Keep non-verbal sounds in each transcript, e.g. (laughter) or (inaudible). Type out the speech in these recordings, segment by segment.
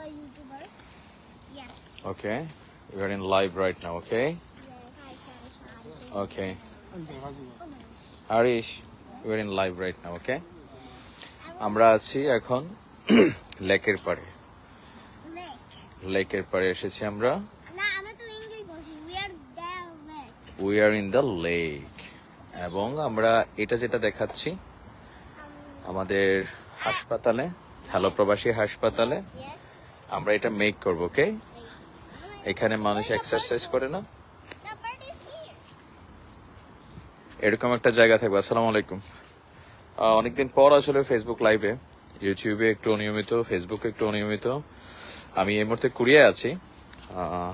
a YouTuber. Yes. Okay. We are in live right now, okay? Hi. Okay. Harish, we are in live right now, okay? আমরা আছি এখন লেকের পাড়ে. লেকের পাড়ে এসেছি আমরা we are in the lake এবং আমরা এটা যেটা দেখাচ্ছি আমাদের হাসপাতালে হ্যালো প্রবাসী হাসপাতালে আমরা এটা মেক করব ওকে এখানে মানুষ এক্সারসাইজ করে না. এরকম একটা জায়গা থাকবে আসসালামু আলাইকুম। অনেকদিন পর আসলে ফেসবুক লাইভে ইউটিউবে একটু অনিয়মিত ফেসবুকে একটু অনিয়মিত। আমি এই মুহূর্তে কুড়িয়ে আছি। আহ,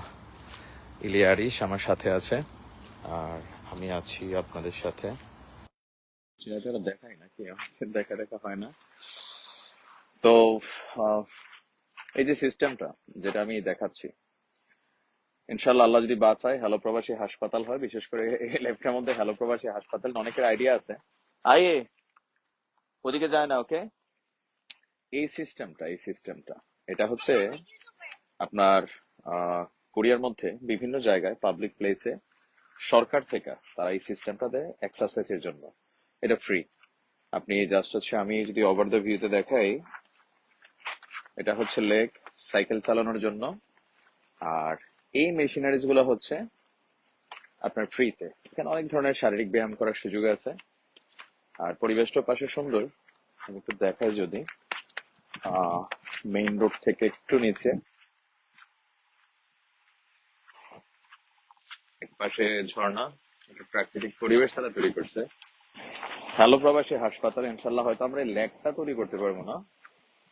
ইলিয়া আরিশ আমার সাথে আছে আর আমি আছি আপনাদের সাথে। দেখাই নাকি? আমাদের দেখা দেখা হয় না। তো এই যে সিস্টেমটা যেটা আমি দেখাচ্ছি ইনশাল্লাহ আল্লাহ যদি বাঁচায় হ্যালো প্রবাসী হাসপাতাল হয়, বিশেষ করে লেফটের মধ্যে হ্যালো প্রবাসী হাসপাতাল অনেকের আইডিয়া আছে। আয়ে ওদিকে যায় না ওকে এই সিস্টেমটা এই সিস্টেমটা এটা হচ্ছে আপনার কোরিয়ার মধ্যে বিভিন্ন জায়গায় পাবলিক প্লেসে সরকার থেকে তারা এই সিস্টেমটা দেয় এক্সারসাইজের জন্য। এটা ফ্রি আপনি জাস্ট হচ্ছে আমি যদি ওভার দ্য ভিউতে দেখাই এটা হচ্ছে লেক সাইকেল চালানোর জন্য। আর এই মেশিনারিজগুলো হচ্ছে আপনার ফ্রিতে। এখানে অনেক ধরনের শারীরিক ব্যায়াম করার সুযোগ আছে। আর পরিবেশটা পাশে সুন্দর। আমি একটু দেখাই যদি। মেইন রোড থেকে একটু নিচে। পাশে ঝর্ণা। প্রাকৃতিক পরিবেশ তারা তৈরি করছে। হ্যালো প্রবাসী হাসপাতাল ইনশাল্লাহ হয়তো আমরা এই লেকটা তৈরি করতে পারব না।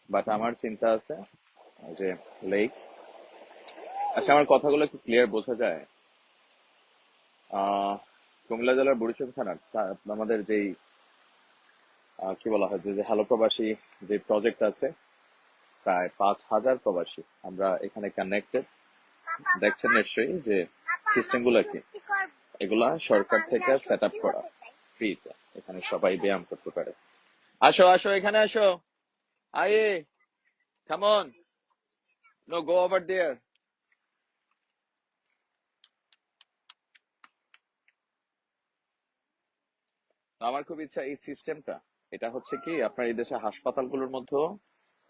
বাট আমার চিন্তা আছে যে লেক আচ্ছা আমার কথাগুলো কি ক্লিয়ার বোঝা যায়। কুমিল্লা জেলার বুড়িচং থানার আমাদের যেই কি বলা হয়, যে হ্যালো প্রবাসী যে প্রজেক্ট আছে, প্রায় পাঁচ হাজার প্রবাসী আমরা এখানে কানেক্টেড দেখছেন নিশ্চয়ই যে সিস্টেমগুলো কি? এগুলা সরকার থেকে সেট আপ করা। ফ্রিতে এখানে সবাই ব্যায়াম করতে পারে। আসো আসো, এখানে আসো। আয়ে come on no go over there আমার খুব ইচ্ছা এই সিস্টেমটা এটা হচ্ছে কি, আপনার এই দেশে হাসপাতালগুলোর মধ্যেও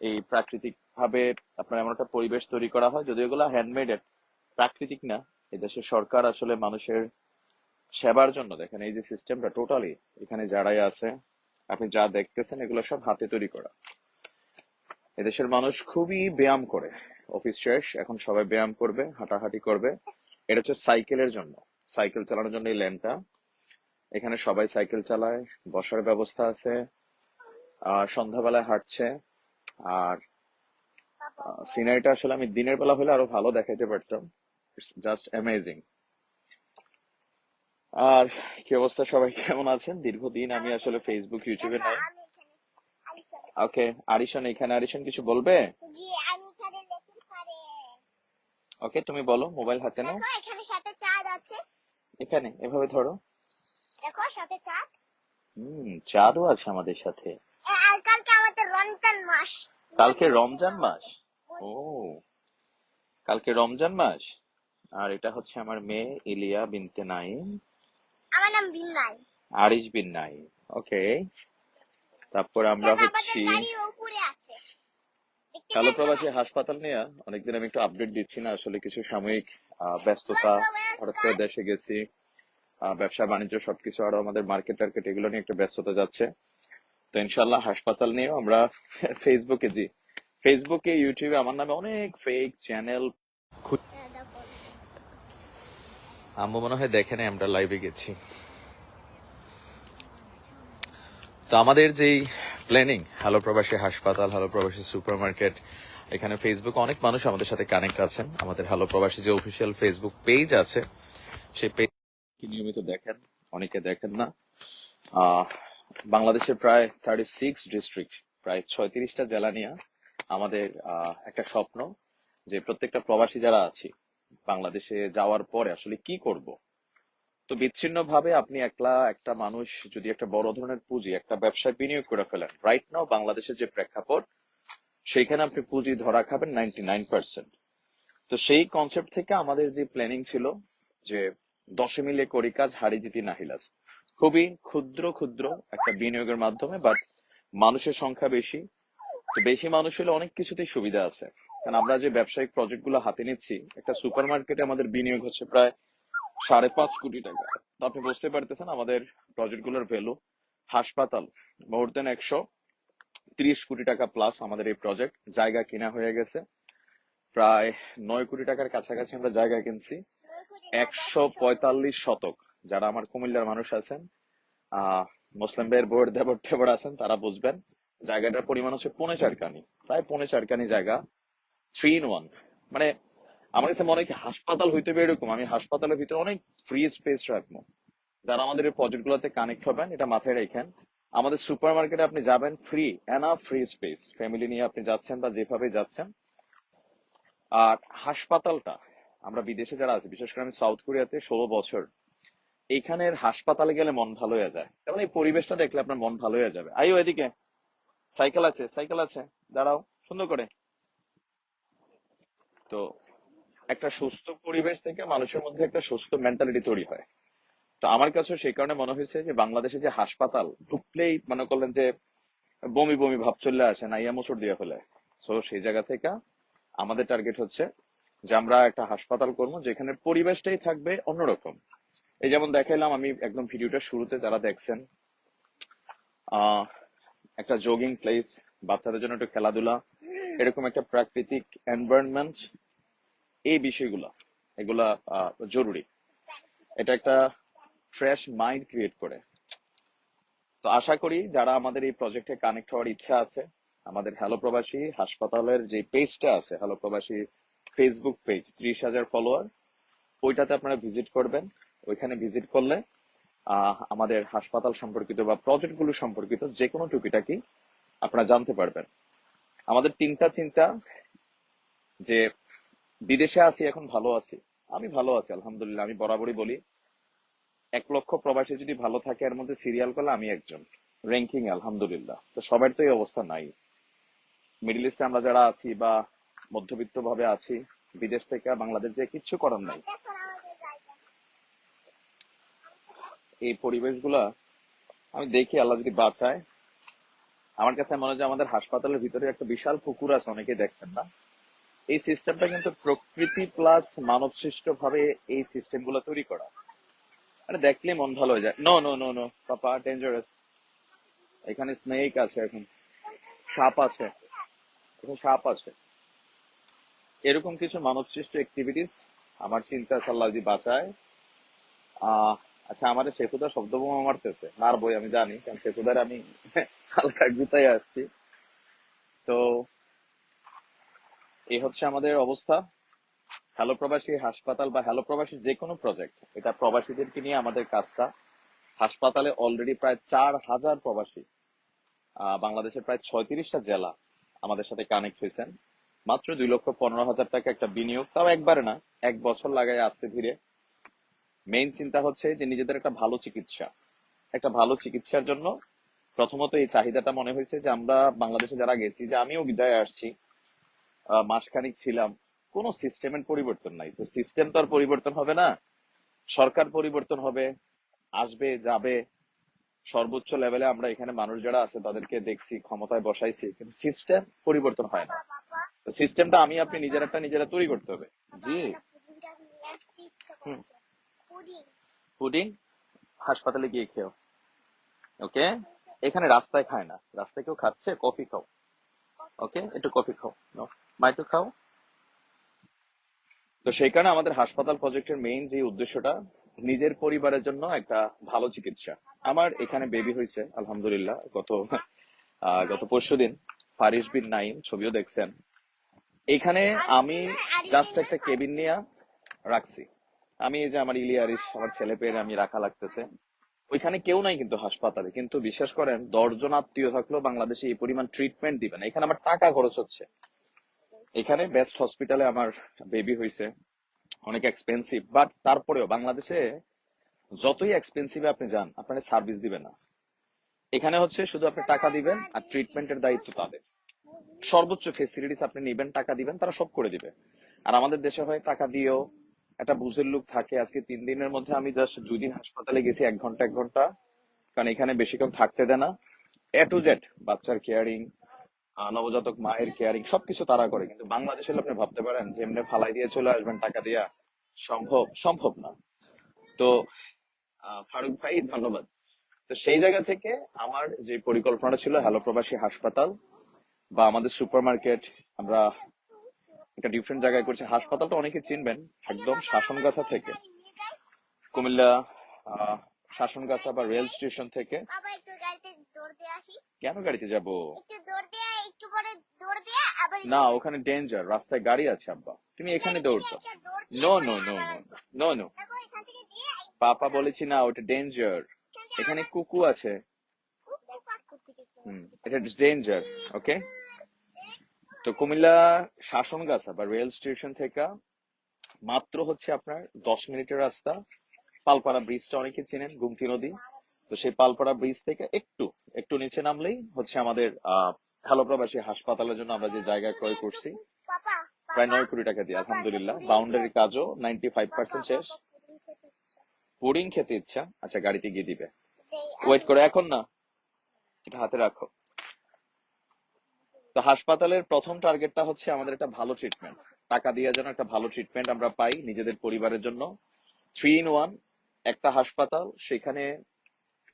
এই প্রাকৃতিক ভাবে আপনার এমন একটা পরিবেশ তৈরি করা হয়, যদিও এগুলো হ্যান্ডমেড প্রাকৃতিক না, এই দেশের সরকার আসলে মানুষের সেবার জন্য, দেখেন এই যে সিস্টেমটা টোটালি এখানে যারাই আছে, আপনি যা দেখতেছেন, এগুলো সব হাতে তৈরি করা। এদেশের মানুষ খুবই ব্যায়াম করে। অফিস শেষ, এখন সবাই ব্যায়াম করবে, হাঁটাহাঁটি করবে। এটা হচ্ছে সাইকেলের জন্য। সাইকেল চালানোর জন্য এই লেনটা এখানে সবাই সাইকেল চালায়, বসার ব্যবস্থা আছে আহ সন্ধ্যাবেলায় হাঁটছে। আর সিনারিটা আসলে আমি দিনের বেলা হলে আরও ভালো দেখাইতে পারতাম। জাস্ট অ্যামেজিং আর, কি অবস্থা সবাই? কেমন আছেন? দীর্ঘদিন আমি আসলে ফেসবুক ইউটিউবে নাই। ওকে আরিশন এখানে আরিশন কিছু বলবে? জি আমি এখানে লেকের পারে। ওকে তুমি বলো মোবাইল হাতে নাও। দেখো এখানে সাথে চাঁদ আছে। এখানে এভাবে ধরো। দেখো সাথে চাঁদ। হুম চাঁদও আছে আমাদের সাথে। আর কালকে আমাদের রমজান মাস। কালকে রমজান মাস? ও কালকে রমজান মাস? আর এটা হচ্ছে আমার মেয়ে ইলিয়া বিনতে নাইম আমার নাম বিনয়। আরিশ বিন নাইম ওকে তারপর আমরা হচ্ছি কালো প্রবাসী হাসপাতাল নিয়ে অনেকদিন আমি একটু আপডেট দিচ্ছি না আসলে কিছু সাময়িক ব্যস্ততা হঠাৎ করে দেশে গেছি ব্যবসা বাণিজ্য সবকিছু আরও আমাদের মার্কেট টার্কেট এগুলো নিয়ে একটু ব্যস্ততা যাচ্ছে। তো ইনশাল্লাহ হাসপাতাল নিয়েও আমরা (laughs) ফেসবুকে জি। ফেসবুকে ইউটিউবে আমার নামে অনেক ফেক চ্যানেল আম্মু মনে হয় দেখে নাই আমরা লাইভে গেছি। তো আমাদের যেই প্ল্যানিং হ্যালো প্রবাসী হাসপাতাল হ্যালো প্রবাসী সুপার মার্কেট এখানে ফেসবুক অনেক মানুষ আমাদের সাথে কানেক্ট আছেন। আমাদের হ্যালো প্রবাসী যে অফিসিয়াল ফেসবুক পেজ আছে, সেই পেজ নিয়মিত দেখেন? অনেকে দেখেন না। বাংলাদেশের প্রায় থার্টি সিক্স ডিস্ট্রিক্ট প্রায় ছয়ত্রিশটা জেলা নিয়ে আমাদের একটা স্বপ্ন যে প্রত্যেকটা প্রবাসী যারা আছি, বাংলাদেশে যাওয়ার পরে আসলে কি করব? তো বিচ্ছিন্ন ভাবে আপনি একলা একটা মানুষ, যদি একটা বড় ধরনের পুঁজি, একটা ব্যবসায় বিনিয়োগ করে ফেলেন রাইট নাও বাংলাদেশের যে প্রেক্ষাপট, সেইখানে আপনি পুঁজি ধরা খাবেন নাইনটি নাইন পার্সেন্ট তো সেই কনসেপ্ট থেকে আমাদের যে প্ল্যানিং ছিল, যে দশে মিলে করি কাজ হাড়ি জিতি নাহিলাস খুবই ক্ষুদ্র ক্ষুদ্র একটা বিনিয়োগের মাধ্যমে বাট মানুষের সংখ্যা বেশি। তো বেশি মানুষ হলে অনেক কিছুতেই সুবিধা আছে। কারণ আমরা যে ব্যবসায়িক প্রজেক্টগুলো হাতে নিচ্ছি, একটা সুপার মার্কেটে আমাদের বিনিয়োগ হচ্ছে প্রায় সাড়ে পাঁচ কোটি টাকা। তো আপনি বুঝতে পারতেছেন আমাদের প্রজেক্টগুলোর ভ্যালু হাসপাতাল, মোর দেন একশো ত্রিশ কোটি টাকা প্লাস আমাদের এই প্রজেক্ট জায়গা কিনা হয়ে গেছে। প্রায় নয় কোটি টাকার কাছাকাছি আমরা জায়গা কিনছি। একশো পঁয়তাল্লিশ শতক। যারা আমার কুমিল্লার মানুষ আছেন আহ মুসলিম ভাইয়ের বোর্ড দেবর টেবর আছেন, তারা বুঝবেন, জায়গাটার পরিমাণ হচ্ছে পৌনে চারকানি প্রায় পৌনে চারকানি জায়গা থ্রি ইন ওয়ান মানে আমার কাছে মনে হয় হাসপাতাল হইতে হবে এরকম। আমি হাসপাতালের ভিতরে অনেক ফ্রি স্পেস রাখব। যারা আমাদের এই প্রজেক্ট গুলোতে কানেক্ট হবেন, এটা মাথায় রেখেন। আমাদের সুপার মার্কেটে আপনি যাবেন ফ্রি এনা ফ্রি স্পেস ফ্যামিলি নিয়ে আপনি যাচ্ছেন বা যেভাবে যাচ্ছেন। আর হাসপাতালটা, আমরা বিদেশে যারা আছি, বিশেষ করে আমি সাউথ কোরিয়াতে ষোলো বছর, এইখানের হাসপাতালে গেলে মন ভালো হয়ে যায়। যেমন এই পরিবেশটা দেখলে আপনার মন ভালো হয়ে যাবে। আইও এদিকে। সাইকেল আছে সাইকেল আছে। দাঁড়াও, সুন্দর করে। তো একটা সুস্থ পরিবেশ থেকে মানুষের মধ্যে একটা সুস্থ মেন্টালিটি তৈরি হয়। তো আমার কাছে সেই কারণে মনে হয়েছে যে বাংলাদেশে যে হাসপাতাল, ঢুকলেই মনে করলেন যে বমি বমি ভাব চলে আসে না, ইয়া মুসর দিয়ে ফেলে। সো সেই জায়গা থেকে আমাদের টার্গেট হচ্ছে যে আমরা একটা হাসপাতাল করব যেখানে পরিবেশটাই থাকবে অন্যরকম। এই যেমন দেখাইলাম, আমি একদম ভিডিওটা শুরুতে যারা দেখছেন একটা জগিং প্লেস বাচ্চাদের জন্য একটু খেলাধুলা, এরকম একটা প্রাকৃতিক এনভায়রনমেন্ট এই বিষয়গুলো, এগুলা জরুরি। এটা একটা ফ্রেশ মাইন্ড ক্রিয়েট করে। তো আশা করি যারা আমাদের এই প্রজেক্টে কানেক্ট হওয়ার ইচ্ছা আছে, আমাদের হ্যালো প্রবাসী হাসপাতালের যে পেজটা আছে হ্যালো প্রবাসী ফেসবুক পেজ ত্রিশ হাজার ফলোয়ার ওইটাতে আপনারা ভিজিট করবেন। ওইখানে ভিজিট করলে আমাদের হাসপাতাল সম্পর্কিত বা প্রজেক্টগুলো সম্পর্কিত যে কোনো টুকিটাকি আপনারা জানতে পারবেন। আমাদের তিনটা চিন্তা যে বিদেশে আছি, এখন ভালো আছি। আমি ভালো আছি, আলহামদুলিল্লাহ, আমি বরাবরই বলি। এক লক্ষ প্রবাসী যদি ভালো থাকে, এর মধ্যে সিরিয়াল করলে আমি একজন। র্যাঙ্কিং আলহামদুলিল্লাহ। তো সবার তো এই অবস্থা নাই। মিডল ইস্টে আমরা যারা আছি বা মধ্যবিত্ত ভাবে আছি, বিদেশ থেকে বাংলাদেশ যে কিচ্ছু করার নাই। এই পরিবেশগুলা আমি দেখি, আল্লাহ যদি বাঁচায়। আমার কাছে মনে হয় যে আমাদের হাসপাতালের ভিতরে একটা বিশাল পুকুর আছে অনেকে দেখছেন না। এই সিস্টেমটা কিন্তু প্রকৃতি প্লাস মানব সৃষ্ট ভাবে এই সিস্টেমগুলো তৈরি করা। মানে দেখলে মন ভালো হয়ে যায়। No no no no papa dangerous এখানে স্নেক আছে এখন। সাপ আছে। এখানে সাপ আছে। এরকম কিছু মানব সৃষ্ট অ্যাক্টিভিটিস আমার চিন্তা আছে আল্লাহ যদি বাঁচায়। আচ্ছা আমাদের শেখুদা শব্দ বোমা মারতেছে। মার বই আমি জানি, কারণ শেখুদার আমি হালকা গুতাই আসছি। তো এই হচ্ছে আমাদের অবস্থা। হ্যালো প্রবাসী, হাসপাতাল বা হ্যালো প্রবাসী যে কোনো প্রজেক্ট এটা প্রবাসীদেরকে নিয়ে আমাদের কাজটা। হাসপাতালে অলরেডি প্রায় চার হাজার প্রবাসী বাংলাদেশের প্রায় ছয়ত্রিশটা জেলা আমাদের সাথে কানেক্ট হয়েছেন। মাত্র দুই লক্ষ পনেরো হাজার টাকা একটা বিনিয়োগ, তাও একবারে না, এক বছর লাগায় আসতে ধীরে। মেইন চিন্তা হচ্ছে যে নিজেদের একটা ভালো চিকিৎসা। একটা ভালো চিকিৎসার জন্য প্রথমত এই চাহিদাটা মনে হয়েছে যে আমরা বাংলাদেশে যারা গেছি, যে আমিও যায় আসছি মাসখানিক ছিলাম, কোনো সিস্টেমের পরিবর্তন নাই। তো সিস্টেম তো আর পরিবর্তন হবে না, সরকার পরিবর্তন হবে, আসবে, যাবে, সর্বোচ্চ লেভেলে আমরা এখানে মানুষ যারা আছে তাদেরকে দেখছি, ক্ষমতায় বসাইছি, কিন্তু সিস্টেম পরিবর্তন হয় না। সিস্টেমটা আমি, আপনি নিজের একটা নিজেরা তৈরি করতে হবে। জি। পুডিং হাসপাতালে গিয়ে খেও। ওকে? এখানে রাস্তায় খায় না। রাস্তায় কেউ খাচ্ছে, কফি খাও। ওকে? একটু কফি খাও। নাও। মা একটু খাও। তো সেই কারণে আমাদের হাসপাতাল প্রজেক্টের মেইন যে উদ্দেশ্যটা, নিজের পরিবারের জন্য একটা ভালো চিকিৎসা। আমার এখানে বেবি হয়েছে, আলহামদুলিল্লাহ, গত গত পরশু দিন ফারিস বিন নাইম ছবিও দেখছেন। এখানে আমি জাস্ট একটা কেবিন নিয়ে রাখছি। আমি এই যে আমার ইলিয়ারিস আমার ছেলে পেয়ে আমি রাখা লাগতেছে। ওইখানে কেউ নাই কিন্তু হাসপাতালে, কিন্তু বিশ্বাস করেন, দশজন আত্মীয় থাকলেও বাংলাদেশে এই পরিমাণ ট্রিটমেন্ট দিবে না। এখানে আমার টাকা খরচ হচ্ছে। এখানে বেস্ট হসপিটালে আমার বেবি হয়েছে। অনেক এক্সপেন্সিভ বাট তারপরেও বাংলাদেশে যতই এক্সপেন্সিভ আপনি যান আপনার সার্ভিস দিবে না। এখানে হচ্ছে শুধু আপনি টাকা দিবেন আর ট্রিটমেন্টের দায়িত্ব তাদের। সর্বোচ্চ ফেসিলিটিস আপনি নেবেন, টাকা দিবেন, তারা সব করে দিবে। আর আমাদের দেশে হয় টাকা দিয়েও একটা বুঝের লোক থাকে। আজকে তিন দিনের মধ্যে আমি জাস্ট দুই দিন হাসপাতালে গেছি, এক ঘণ্টা এক ঘণ্টা। কারণ এখানে বেশিক্ষণ থাকতে দেয় না। এ টু জেড বাচ্চার কেয়ারিং নবজাতক মায়ের কেয়ারিং সবকিছু তারা করে। কিন্তু বাংলাদেশে আপনি ভাবতে পারেন যে এমনি ফালাই দিয়ে চলে আসবেন টাকা দিয়া সম্ভব সম্ভব না। তো ফারুক ভাই ধন্যবাদ। তো সেই জায়গা থেকে আমার যে পরিকল্পনা ছিল হ্যালো প্রবাসী হাসপাতাল বা আমাদের সুপার মার্কেট আমরা একটা ডিফারেন্ট জায়গায় করছি। হাসপাতালটা অনেকে চিনবেন একদম শাসনগাছা থেকে। কুমিল্লা শাসনগাছা বা রেল স্টেশন থেকে। কেন গাড়িতে যাব? একটু পরে দৌড় দিয়ে আবার না ওখানে ডেঞ্জার রাস্তায় গাড়ি আছে আব্বা। তুমি এখানে দৌড়ছো no no no no no papa বলেছি না ওটা ডেঞ্জার এখানে কুকু আছে। এটা ডেঞ্জার ওকে তো কুমিল্লা শাসনগাছা বা রেল স্টেশন থেকে মাত্র হচ্ছে আপনার দশ মিনিটের রাস্তা। পালপাড়া ব্রিজটা অনেকে চেনেন গুমতি নদী। তো সেই পালপাড়া ব্রিজ থেকে একটু একটু নিচে নামলেই হচ্ছে আমাদের আহ হ্যালো প্রবাসী হাসপাতালের জন্য আমরা যে জায়গা ক্রয় করছি প্রায় নয় কোটি টাকা দিয়ে আলহামদুলিল্লাহ। বাউন্ডারি কাজও নাইনটি ফাইভ পার্সেন্ট শেষ। পুডিং খেতে ইচ্ছা আচ্ছা গাড়িতে গিয়ে দিবে। ওয়েট করে এখন না। এটা হাতে রাখো। তো হাসপাতালের প্রথম টার্গেটটা হচ্ছে আমাদের একটা ভালো ট্রিটমেন্ট টাকা দিয়ে যেন একটা ভালো ট্রিটমেন্ট আমরা পাই নিজেদের পরিবারের জন্য। থ্রি ইন ওয়ান একটা হাসপাতাল সেখানে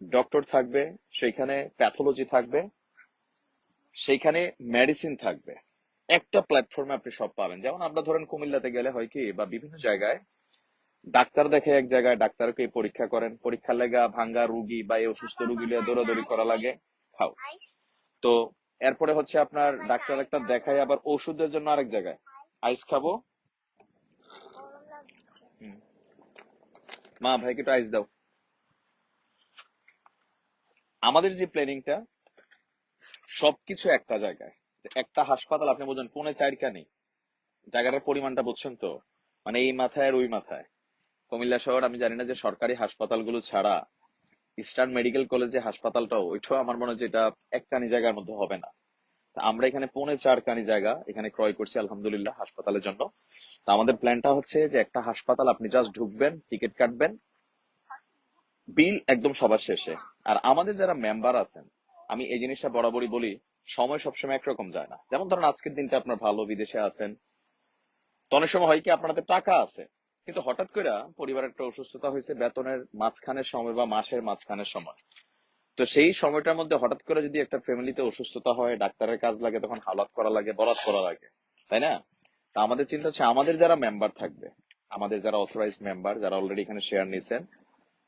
ডক্টর থাকবে, সেইখানে প্যাথোলজি থাকবে, সেইখানে মেডিসিন থাকবে। একটা প্ল্যাটফর্মে আপনি সব পাবেন। যেমন আমরা ধরেন কুমিল্লাতে গেলে হয় কি, বা বিভিন্ন জায়গায় ডাক্তার দেখে এক জায়গায় ডাক্তারকে পরীক্ষা করেন। পরীক্ষা লেগা ভাঙ্গা রুগী বা এই অসুস্থ রুগী লিয়ে দৌড়াদৌড়ি করা লাগে। খাও তো এরপরে হচ্ছে আপনার ডাক্তার একটা দেখায়, আবার ওষুধের জন্য আরেক জায়গায়। আইস খাব। মা, ভাইকে একটু আইস দাও। আমাদের যে প্ল্যানিংটা সবকিছু একটা জায়গায়। একটা হাসপাতাল, আপনি বুঝেন পৌনে চারখানি জায়গাটার পরিমাণটা বুঝছেন তো? মানে এই মাথায় আর ওই মাথায়। কুমিল্লা শহর, আমি জানি না যে সরকারি হাসপাতালগুলো ছাড়া ইস্টার্ন মেডিকেল কলেজে হাসপাতালটাও, ওইটাও আমার মনে হয় যে এটা একখানি জায়গার মধ্যে হবে না। আমরা এখানে পৌনে চারখানি জায়গা, এখানে ক্রয় করছি, আলহামদুলিল্লাহ, হাসপাতালের জন্য। তা আমাদের প্ল্যানটা হচ্ছে যে একটা হাসপাতাল আপনি জাস্ট ঢুকবেন, টিকিট কাটবেন বিল একদম সবার শেষে। আর আমাদের যারা মেম্বার আছেন, আমি এই জিনিসটা বরাবরই বলি, সময় সবসময় একরকম যায় না। যেমন ধরুন, আজকের দিনটা আপনার ভালো, বিদেশে আছেন। তো অনেক সময় হয় কি আপনার হাতে টাকা আছে। কিন্তু হঠাৎ করে পরিবারের একটা অসুস্থতা হয়েছে বেতনের মাঝখানের সময় বা মাসের মাঝখানের সময়। তো সেই সময়টার মধ্যে হঠাৎ করে যদি একটা ফ্যামিলিতে অসুস্থতা হয়, ডাক্তারের কাজ লাগে, তখন হালাত করা লাগে, বরাত করা লাগে। তাই না? তা আমাদের চিন্তা হচ্ছে, আমাদের যারা মেম্বার থাকবে, আমাদের যারা অথরাইজ মেম্বার যারা অলরেডি এখানে শেয়ার নিয়েছেন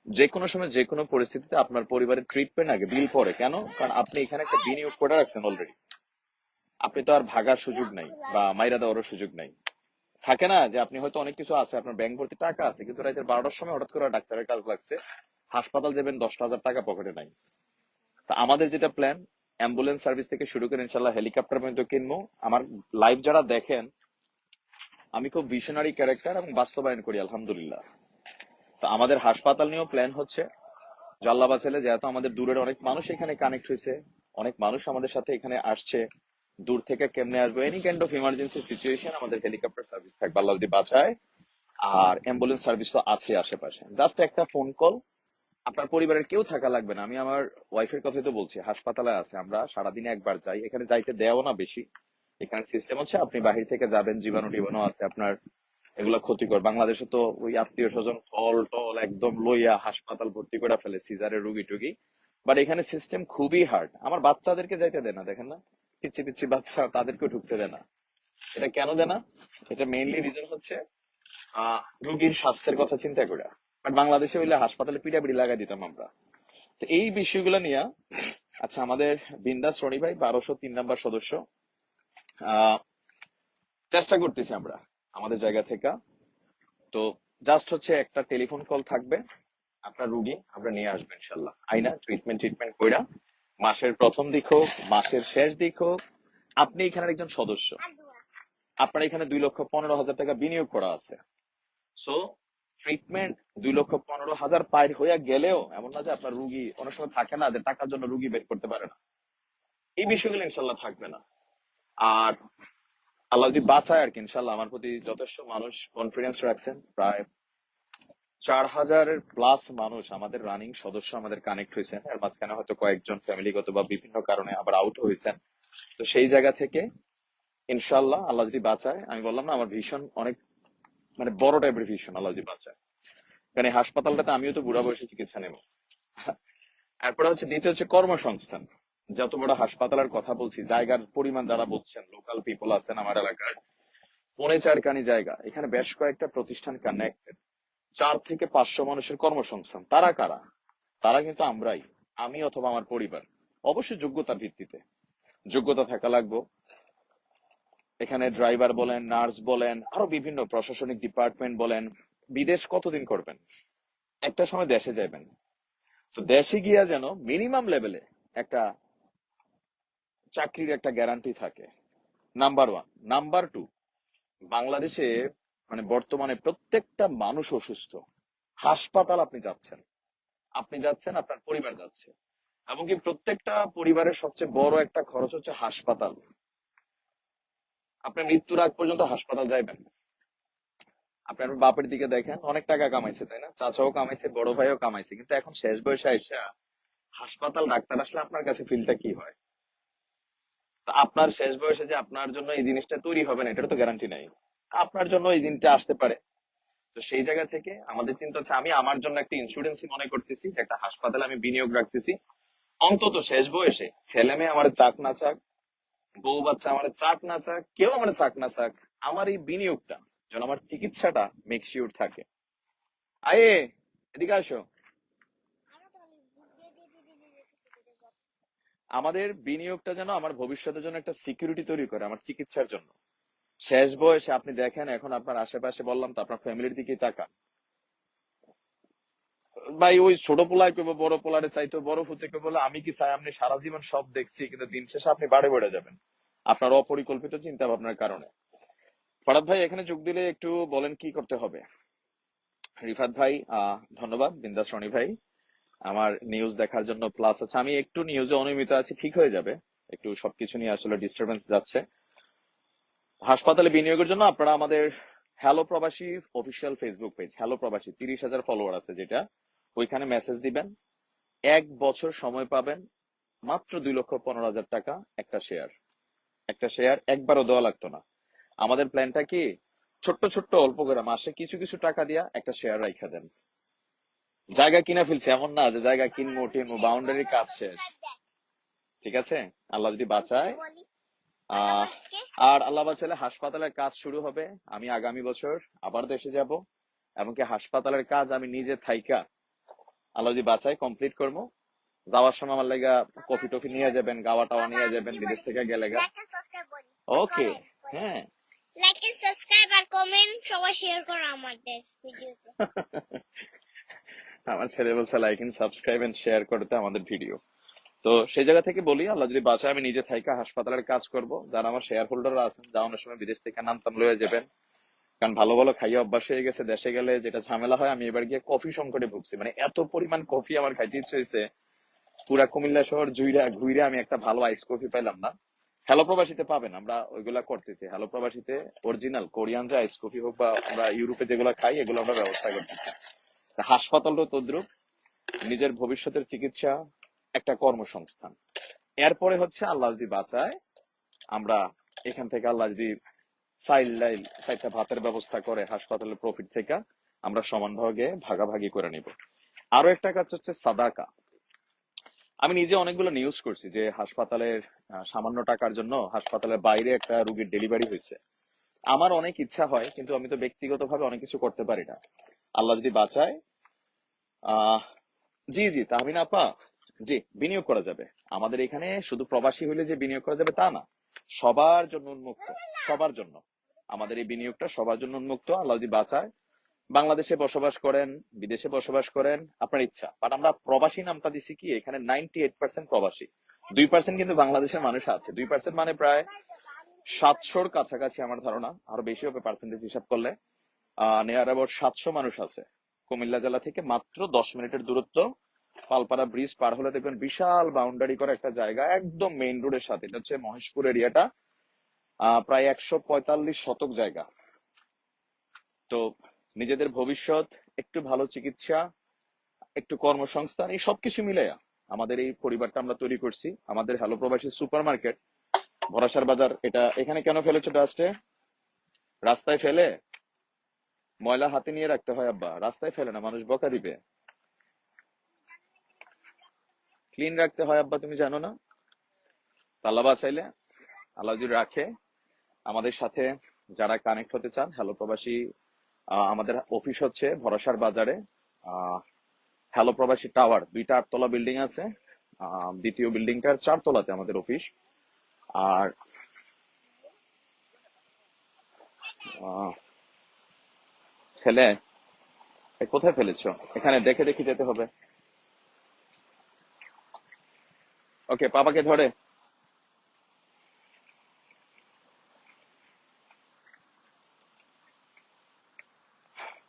যে কোনো সময় যে কোনো পরিস্থিতিতে আপনার পরিবারের ট্রিটমেন্ট আগে বিল পরে। কেন? কারণ আপনি এখানে একটা বিনিয়োগ করে রাখছেন অলরেডি আপনি তো আর ভাগার সুযোগ নাই বা মাইরা দেওয়ারও সুযোগ নাই। থাকে না যে আপনি হয়তো অনেক কিছু আছে, আপনার ব্যাংক ভর্তি টাকা আছে, কিন্তু রাতের বারোটার সময় হঠাৎ করে ডাক্তারের কাজ লাগছে, হাসপাতাল যাবেন, দশটা হাজার টাকা পকেটে নাই। তা আমাদের যেটা প্ল্যান অ্যাম্বুলেন্স সার্ভিস থেকে শুরু করে ইনশাল্লাহ হেলিকপ্টার পর্যন্ত কিনবো। আমার লাইভ যারা দেখেন, আমি খুব ভিশনারি ক্যারেক্টার এবং বাস্তবায়ন করি, আলহামদুলিল্লাহ। তো আমাদের হাসপাতাল নিয়েও প্ল্যান হচ্ছে। জাল্লাবা ছেলে, যেহেতু আমাদের দূরের অনেক মানুষ এখানে কানেক্ট হয়েছে, অনেক মানুষ আমাদের সাথে এখানে আসছে। দূর থেকে কেমনে আসব? Any kind of emergency situation আমাদের হেলিকপ্টার সার্ভিস থাকবে, আল্লাহ যদি বাঁচায়। আর অ্যাম্বুলেন্স সার্ভিস তো আছে আশেপাশে। জাস্ট একটা ফোন কল আপনার পরিবারের কেউ থাকা লাগবে না। আমি আমার ওয়াইফের কথাই তো বলছি, হাসপাতালে আছে, আমরা সারাদিনে একবার যাই। এখানে যাইতে দেওয়া না বেশি। এখানে সিস্টেম হচ্ছে, আপনি বাহির থেকে যাবেন জীবাণু টিবাণু আছে, আপনার এগুলো ক্ষতিকর। বাংলাদেশে তো ওই আত্মীয় স্বজন ফল টল একদম লইয়া হাসপাতাল ভর্তি করে ফেলে, সিজারের রুগী টুগী বাট এখানে সিস্টেম খুবই হার্ড আমার বাচ্চাদেরকে যাইতে দেয় না, দেখেন না? পিচ্ছি পিচ্ছি বাচ্চা তাদেরকেও ঢুকতে দেয় না। এটা কেন দেয় না? এটা মেইনলি রিজন হচ্ছে রুগীর স্বাস্থ্যের কথা চিন্তা করে বাট বাংলাদেশে হইলে হাসপাতালে পিড়াপিড়ি লাগাই দিতাম আমরা। তো এই বিষয়গুলো নিয়ে আচ্ছা আমাদের বিন্দাস রনি ভাই, বারোশো তিন নাম্বার সদস্য, আহ, চেষ্টা করতেছি আমরা। আমাদের জায়গা থেকে। তো জাস্ট হচ্ছে একটা টেলিফোন কল থাকবে। আপনার রুগী, আমরা নিয়ে আসব ইনশাল্লাহ আইনা ট্রিটমেন্ট ট্রিটমেন্ট কইরা। মাসের প্রথম দিক হোক, মাসের শেষ দিক হোক, আপনি এখানে একজন সদস্য। আপনার এখানে দুই লক্ষ পনেরো হাজার টাকা বিনিয়োগ করা আছে। সো ট্রিটমেন্ট দুই লক্ষ পনেরো হাজার পার হইয়া গেলেও, এমন না যে আপনার রুগী অনেক সময় থাকে না, যে টাকার জন্য রুগী বের করতে পারে না। এই বিষয়গুলো ইনশাল্লাহ থাকবে না। আর আল্লাহ যদি বাঁচায় আর কি ইনশাল্লাহ আমার প্রতি যথেষ্ট মানুষ কনফিডেন্স রাখছেন। প্রায় চার হাজারের প্লাস মানুষ আমাদের রানিং সদস্য আমাদের কানেক্ট হয়েছেন। এর মাঝখানে হয়তো কয়েকজন ফ্যামিলিগত বা বিভিন্ন কারণে আবার আউট হয়েছেন। তো সেই জায়গা থেকে ইনশাল্লাহ আল্লাহ যদি বাঁচায়, আমি বললাম না, আমার ভীষণ অনেক মানে বড় টাইপের ভীষণ আল্লাহ যদি বাঁচায়। কারণ এই হাসপাতালটাতে আমিও তো বুড়া বয়সে চিকিৎসা নেব। এরপরে হচ্ছে দ্বিতীয় হচ্ছে কর্মসংস্থান। যত বড় হাসপাতালের কথা বলছি, জায়গার পরিমাণ যারা বলছেন লোকাল পিপল আছেন আমার এলাকার, পৌনে চারখানি জায়গা, এখানে বেশ কয়েকটা প্রতিষ্ঠান কানেক্টেড চার থেকে পাঁচশো মানুষের কর্মসংস্থান। তারা কারা? তারা কিন্তু আমরাই। আমি অথবা আমার পরিবার। অবশ্যই যোগ্যতার ভিত্তিতে। যোগ্যতা থাকা লাগবো। এখানে ড্রাইভার বলেন নার্স বলেন, আরও বিভিন্ন প্রশাসনিক ডিপার্টমেন্ট বলেন, বিদেশ কতদিন করবেন? একটা সময় দেশে যাবেন তো দেশে গিয়া যেন মিনিমাম লেভেলে একটা চাকরির একটা গ্যারান্টি থাকে। নাম্বার ওয়ান নাম্বার টু বাংলাদেশে মানে বর্তমানে প্রত্যেকটা মানুষ অসুস্থ। হাসপাতাল আপনি যাচ্ছেন। আপনি যাচ্ছেন, আপনার পরিবার যাচ্ছে। এমনকি প্রত্যেকটা পরিবারের সবচেয়ে বড় একটা খরচ হচ্ছে হাসপাতাল। আপনার মৃত্যুর আগ পর্যন্ত হাসপাতাল যাইবেন। আপনার বাপের দিকে দেখেন, অনেক টাকা কামাইছে, তাই না? চাচাও কামাইছে, বড় ভাইও কামাইছে। কিন্তু এখন শেষ বয়সে আইসা হাসপাতাল, ডাক্তার আসলে আপনার কাছে ফিলটা কি হয়? আপনার শেষ বয়সে যে আপনার জন্য এই জিনিসটা তৈরি হবে না এটার তো গ্যারান্টি নাই। আপনার জন্য এই দিনটা আসতে পারে। তো সেই জায়গা থেকে আমাদের চিন্তা হচ্ছে, আমি আমার জন্য একটা ইন্স্যুরেন্সই মনে করতেছি, যে একটা হাসপাতালে আমি বিনিয়োগ রাখতেছি। অন্তত শেষ বয়সে ছেলে মেয়ে আমার চাক না চাক, বউ বাচ্চা আমার চাক না চাক, কেউ আমার চাক না চাক, আমার এই বিনিয়োগটা, যেন আমার চিকিৎসাটা মেকশিওর থাকে। আয়ে এদিকে আসো। আমাদের বিনিয়োগটা যেন আমার ভবিষ্যতের জন্য একটা সিকিউরিটি তৈরি করে, আমার চিকিৎসার জন্য। শেষ বয়সে আপনি দেখেন, এখন আপনার আশেপাশে বললাম তো, আপনার ফ্যামিলির দিকে তাকান। ভাই, ওই ছোট পোলায় কেবল বড় পোলারে চাইতো বড় ফুতে কে বলে, আমি কি চাই? আপনি সারা জীবন সব দেখছি, কিন্তু দিন শেষে আপনি বাড়ে বেড়ে যাবেন। আপনার অপরিকল্পিত চিন্তা ভাবনার কারণে। ফরাদ ভাই, এখানে যোগ দিলে একটু বলেন কি করতে হবে? রিফাত ভাই, আহ, ধন্যবাদ। বিন্দাস রনি ভাই। আমার নিউজ দেখার জন্য প্লাস আছে আমি একটু নিউজে অনিয়মিত আছি, ঠিক হয়ে যাবে। একটু সবকিছু নিয়ে আসলে ডিস্টারবেন্স যাচ্ছে। হাসপাতালে বিনিয়োগের জন্য আপনারা আমাদের hello Probashi official Facebook page hello প্রবাসী তিরিশ হাজার ফলোয়ার আছে যেটা। ওইখানে মেসেজ দিবেন। এক বছর সময় পাবেন, মাত্র দুই লক্ষ পনেরো হাজার টাকা একটা শেয়ার একটা শেয়ার একবারও দেওয়া লাগতো না। আমাদের প্ল্যানটা কি? ছোট্ট ছোট্ট অল্প করে মাসে কিছু কিছু টাকা দিয়া একটা শেয়ার রাখা দেন। জায়গা কিনা ফেলছি এমন না যে জায়গা কিনবো টিনবো বাউন্ডারি কাজ শেষ। ঠিক আছে? আল্লাহ যদি বাঁচায় আর আল্লাহ বাঁচালে হাসপাতালের কাজ শুরু হবে। আমি আগামী বছর আবার দেশে যাব এমনকি হাসপাতালের কাজ আমি নিজে থাইকা। আল্লাহ যদি বাঁচায় কমপ্লিট করব। যাওয়ার সময় আমার লেগা কফি টফি নিয়ে যাবেন গাওয়া টাওয়া নিয়ে যাবেন বিদেশ থেকে গেলে গা। ওকে হ্যাঁ। লাইক এন্ড সাবস্ক্রাইব আর কমেন্ট সবাই শেয়ার করো আমাদের ভিডিওতে (laughs) আমার ছেলে বলছে like and subscribe and share করতে আমাদের ভিডিও তো সেই জায়গা থেকে বলি, আল্লাহ যদি বাঁচায়, আমি নিজে থাইকা হাসপাতালের কাজ করব। যারা আমার শেয়ার হোল্ডাররা আছেন যাওয়ানোর সময় বিদেশ থেকে নামতাম লয়ে যাবেন। কারণ ভালো ভালো খাইয়ে অভ্যাস হয়ে গেছে, দেশে গেলে যেটা ঝামেলা হয়, আমি এবার গিয়ে কফি সংকটে ভুগছি। মানে এত পরিমাণ কফি আমার খাইতে ইচ্ছে হয়েছে পুরা কুমিল্লা শহর জুইরা ঘুইরে আমি একটা ভালো আইস কফি পাইলাম না। হ্যালো প্রবাসীতে পাবেন, আমরা ওইগুলা করতেছি। হ্যালো প্রবাসীতে অরিজিনাল কোরিয়ান যে আইস কফি হোক বা আমরা ইউরোপে যেগুলো খাই, এগুলো আমরা ব্যবস্থা করতেছি। তা হাসপাতালটা তদ্রুপ নিজের ভবিষ্যতের চিকিৎসা একটা কর্মসংস্থান। এরপরে হচ্ছে আল্লাহ যদি বাঁচায়, আমরা এখান থেকে আল্লাহ যদি সাইল লাইল চারটা ভাতের ব্যবস্থা করে হাসপাতালের প্রফিট থেকে আমরা সমান ভাগে ভাগাভাগি করে নিব। আরও একটা কাজ হচ্ছে সাদাকা। আমি নিজে অনেকগুলো নিউজ করছি যে হাসপাতালের সামান্য টাকার জন্য হাসপাতালের বাইরে একটা রুগীর ডেলিভারি হয়েছে। আমার অনেক ইচ্ছা হয়, কিন্তু আমি তো ব্যক্তিগতভাবে অনেক কিছু করতে পারি না। আল্লাহ যদি বাঁচায় জি জি, তাহমিনা আপা, জি, বিনিয়োগ করা যাবে। আমাদের এখানে শুধু প্রবাসী হলে যে বিনিয়োগ করা যাবে তা না, সবার জন্য উন্মুক্ত, সবার জন্য। আমাদের এই বিনিয়োগটা সবার জন্য উন্মুক্ত, আল্লাহ যদি বাঁচায়, বাংলাদেশে বসবাস করেন, বিদেশে বসবাস করেন, আপনার ইচ্ছা। বাট আমরা প্রবাসী নামটা দিছি কি, এখানে নাইনটি এইট পার্সেন্ট প্রবাসী। দুই পার্সেন্ট কিন্তু বাংলাদেশের মানুষ আছে। দুই পার্সেন্ট মানে প্রায় সাতশোর কাছাকাছি আমার ধারণা, আরও বেশি হবে পার্সেন্টেজ হিসাব করলে। নেয়ার অ্যাবাউট সাতশো মানুষ আছে। কুমিল্লা জেলা থেকে মাত্র দশ মিনিটের দূরত্ব। পালপাড়া ব্রিজ পার হলে দেখবেন বিশাল বাউন্ডারি করা একটা জায়গা, একদম মেইন রোডের সাথে। এটা হচ্ছে মহেশপুর এরিয়াটা প্রায় একশো পঁয়তাল্লিশ শতক জায়গা। তো নিজেদের ভবিষ্যৎ, একটু ভালো চিকিৎসা, একটু কর্মসংস্থান, এই সবকিছু মিলে আমাদের এই পরিবারটা আমরা তৈরি করছি। আমাদের হ্যালো প্রবাসী সুপার মার্কেট ভরাসার বাজার, এটা এখানে কেন ফেলেছো ডাস্টে রাস্তায় ফেলে? ময়লা হাতে নিয়ে রাখতে হয়, আব্বা। রাস্তায় ফেলে না, মানুষ বকা দিবে। ক্লিন রাখতে হয়, আব্বা, তুমি জানো না? আল্লাহ বাঁচাইলে আল্লাহ যদি রাখে, আমাদের সাথে যারা কানেক্ট হতে চান হ্যালো প্রবাসী আমাদের অফিস হচ্ছে ভরসার বাজারে। হ্যালো প্রবাসী টাওয়ার দুইটা আটতলা বিল্ডিং আছে। দ্বিতীয় বিল্ডিংটার চারতলাতে আমাদের অফিস আর ছেলে কোথায় ফেলেছো? এখানে দেখে দেখে যেতে হবে। ওকে পাপাকে ধরে।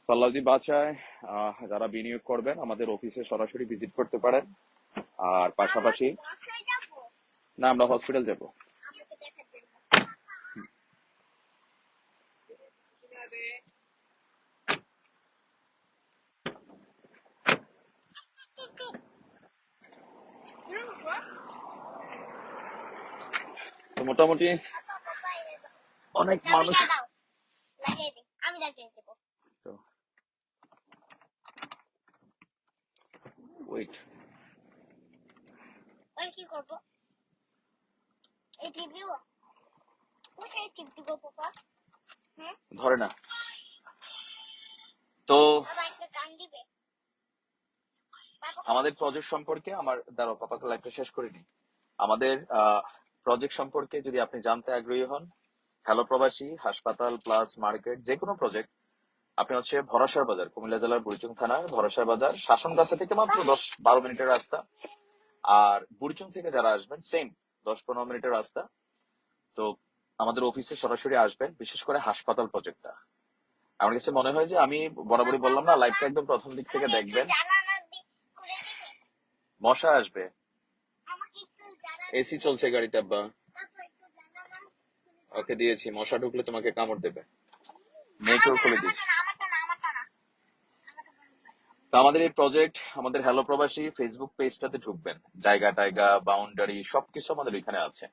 পাল্লাদি বাচায় আহ, যারা বিনিয়োগ করবেন আমাদের অফিসে সরাসরি ভিজিট করতে পারেন। আর পাশাপাশি না আমরা হসপিটাল যাব। মোটামুটি অনেক মানুষ চাবিটা দাও। লাগিয়ে দে আমি লাগিয়ে দেবো। ওয়েট আর কি করব? এই টিপ দিব কোথায় টিপ দিব পাপা ধরে না। তো আমাদের প্রজেক্ট সম্পর্কে আমার দাঁড়াও পাপাকে লাইফটা শেষ করিনি আমাদের প্রজেক্ট সম্পর্কে যদি আপনি জানতে আগ্রহী হন হ্যালো প্রবাসী হাসপাতাল প্লাস মার্কেট যে কোনো প্রজেক্ট আপনি হচ্ছে ভরাসার বাজার কুমিল্লা জেলার বুড়িচুং থানার ভরাসার বাজার শাসনগাছা থেকে মাত্র দশ বারো মিনিটের রাস্তা। আর বুড়িচুং থেকে যারা আসবেন সেম দশ পনেরো মিনিটের রাস্তা। তো আমাদের অফিসে সরাসরি আসবেন বিশেষ করে হাসপাতাল প্রজেক্টটা আমার কাছে মনে হয় যে আমি বরাবরই বললাম না লাইভটা একদম প্রথম দিক থেকে দেখবেন। মশা আসবে। এসি চলছে গাড়িতে, আব্বা। ওকে দিয়েছি, মশা ঢুকলে তোমাকে কামড় দেবে। মেয়েকেও খুলে দিয়েছি। আমাদের এই প্রজেক্ট আমাদের হ্যালো প্রবাসী ফেসবুক পেজটাতে ঢুকবেন। জায়গা টায়গা বাউন্ডারি সবকিছু আমাদের এখানে আছে।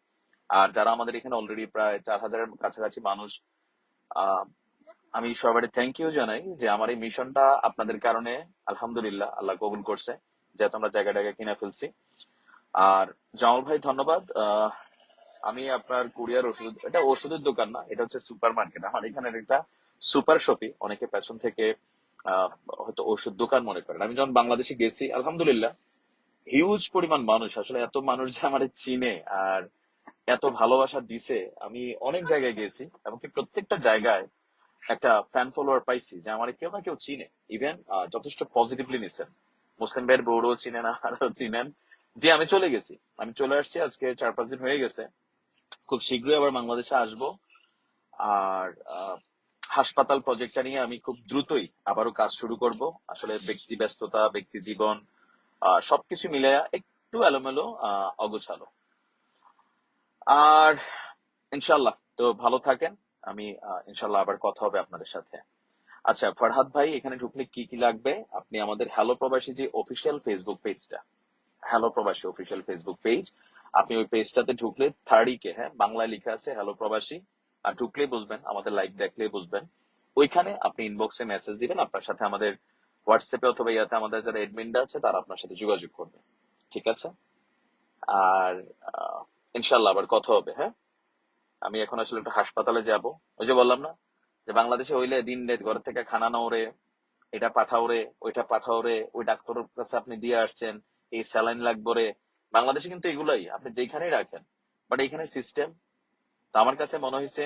আর যারা আমাদের এখানে অলরেডি প্রায় চার হাজারের কাছাকাছি মানুষ আমি সবারই থ্যাংক ইউ জানাই যে আমার এই মিশনটা আপনাদের কারণে, আলহামদুলিল্লাহ, আল্লাহ কবুল করছে। যেহেতু আমরা জায়গা টায়গা কিনে ফেলছি। আর জামাল ভাই, ধন্যবাদ। আমি আপনার কুরিয়ার ওষুধ, এটা ওষুধের দোকান না, এটা হচ্ছে সুপার মার্কেট আমার এখানে একটা সুপার শপি অনেকে পেছন থেকে হয়তো ওষুধ দোকান মনে করেন। আমি যখন বাংলাদেশে গেছি, আলহামদুলিল্লাহ হিউজ পরিমাণ মানুষ, আসলে এত মানুষ যে আমার চিনে আর এত ভালোবাসা দিছে। আমি অনেক জায়গায় গেছি, এমনকি প্রত্যেকটা জায়গায় একটা ফ্যান ফলোয়ার পাইছি যে আমার কেউ না কেউ চিনে। ইভেন যথেষ্ট পজিটিভলি নিছেন। মুসলিম ভাইয়ের বউরও চিনেন আরও চিনেন। যে আমি চলে গেছি। আমি চলে আসছি, আজকে চার, পাঁচ দিন হয়ে গেছে। খুব শীঘ্রই আবার বাংলাদেশে আসব। আর হাসপাতাল প্রজেক্টটা নিয়ে আমি খুব দ্রুতই আবারও কাজ শুরু করব। আসলে ব্যক্তি ব্যস্ততা, ব্যক্তি জীবন সবকিছু মিলে একটু এলোমেলো অগোছালো। আর ইনশাল্লাহ তো ভালো থাকেন। আমি ইনশাল্লাহ আবার কথা হবে আপনাদের সাথে। আচ্ছা ফরহাদ ভাই, এখানে ঢুকলে কি কি লাগবে? আপনি আমাদের হ্যালো প্রবাসী যে অফিসিয়াল ফেসবুক পেজটা hello Probashi official Facebook page আপনি ওই পেজটাতে ঢুকলে থার্ডি কে হ্যাঁ? বাংলায় লেখা আছে হ্যালো প্রবাসী আর ঢুকলেই বুঝবেন, আমাদের লাইভ দেখলেই বুঝবেন। ওইখানে আপনি ইনবক্সে মেসেজ দিবেন, আপনার সাথে আমাদের হোয়াটসঅ্যাপে অথবা ইয়াতে আমাদের যারা এডমিনরা আছে, তারা আপনার সাথে যোগাযোগ করবে। ঠিক আছে? আর ইনশাল্লাহ আবার কথা হবে হ্যাঁ? আমি এখন আসলে একটু হাসপাতালে যাব। ওই যে বললাম না, যে বাংলাদেশে হইলে দিন রাত ঘর থেকে খানা নাও রে, এটা পাঠাও রে, ওইটা পাঠাও রে, ওই ডাক্তারের কাছে আপনি দিয়ে আসছেন এই স্যালাইন লাগবে রে বাংলাদেশে কিন্তু এগুলাই, আপনি যেখানেই রাখেন। বাট এইখানে সিস্টেম তা আমার কাছে মনে হয়েছে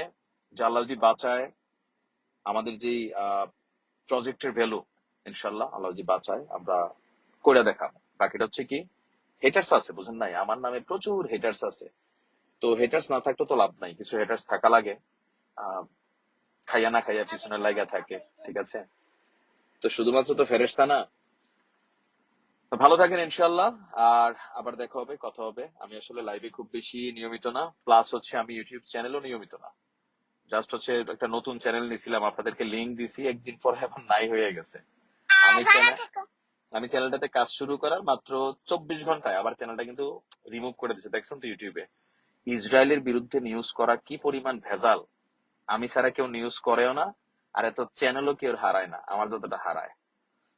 আল্লাহ বাঁচায় আমাদের যে প্রজেক্টের ভ্যালু ইনশাল্লাহ আল্লাহ যদি বাঁচায়, আমরা করে দেখাবো। বাকিটা হচ্ছে কি হেটার্স আছে, বুঝেন নাই? আমার নামে প্রচুর হেটার্স আছে। তো হেটার্স না থাকলে তো লাভ নাই, কিছু হেটার্স থাকা লাগে। খাইয়া না খাইয়া পিছনে লাগা থাকে, ঠিক আছে? তো শুধুমাত্র তো ফেরেস্তা না তো ভালো থাকেন ইনশাল্লাহ আর আবার দেখা হবে কথা হবে। আমি আসলে লাইভে খুব বেশি নিয়মিত না প্লাস হচ্ছে আমি ইউটিউব চ্যানেলও নিয়মিত না। জাস্ট হচ্ছে একটা নতুন চ্যানেল নিছিলাম আপনাদেরকে লিংক দিছি একদিন পরে এখন নাই হয়ে গেছে। আমি চ্যানেল আমি চ্যানেলটাতে কাজ শুরু করার মাত্র চব্বিশ ঘন্টায় আবার চ্যানেলটা কিন্তু রিমুভ করে দিচ্ছে দেখছেন তো ইউটিউবে ইসরায়েলের বিরুদ্ধে নিউজ করা কি পরিমাণ ভেজাল? আমি ছাড়া কেউ নিউজ করেও না আর এত চ্যানেলও কেউ হারায় না আমার যতটা হারায়।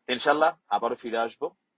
ইনশাল্লাহ আবারও ফিরে আসব।